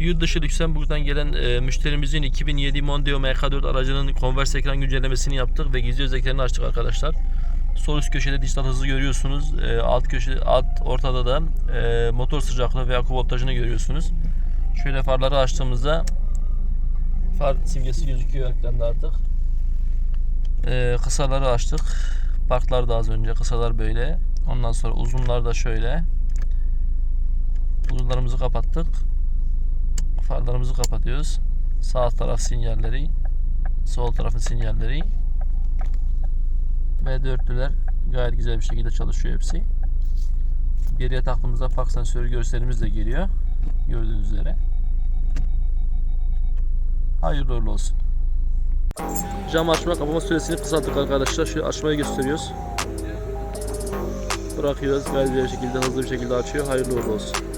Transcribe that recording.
Yurt dışı Lüksemburg'dan gelen e, müşterimizin 2007 Mondeo MK4 aracının konvers ekran güncellemesini yaptık ve gizli özelliklerini açtık arkadaşlar. Sol üst köşede dijital hızı görüyorsunuz. E, alt köşe alt ortada da e, motor sıcaklığı ve akü voltajını görüyorsunuz. Şöyle farları açtığımızda far simgesi gözüküyor ekranda artık. E, kısaları açtık. Parklar da az önce kısalar böyle. Ondan sonra uzunlar da şöyle. Uzunlarımızı kapattık. Farlarımızı kapatıyoruz. Sağ taraf sinyalleri, sol tarafın sinyalleri ve dörtlüler gayet güzel bir şekilde çalışıyor hepsi. Geriye taktığımızda park sensörü görselimiz de geliyor. Gördüğünüz üzere. Hayırlı olsun. Cam açma kapama süresini kısalttık arkadaşlar. Şöyle açmayı gösteriyoruz. Bırakıyoruz. Gayet bir şekilde hızlı bir şekilde açıyor. Hayırlı olsun.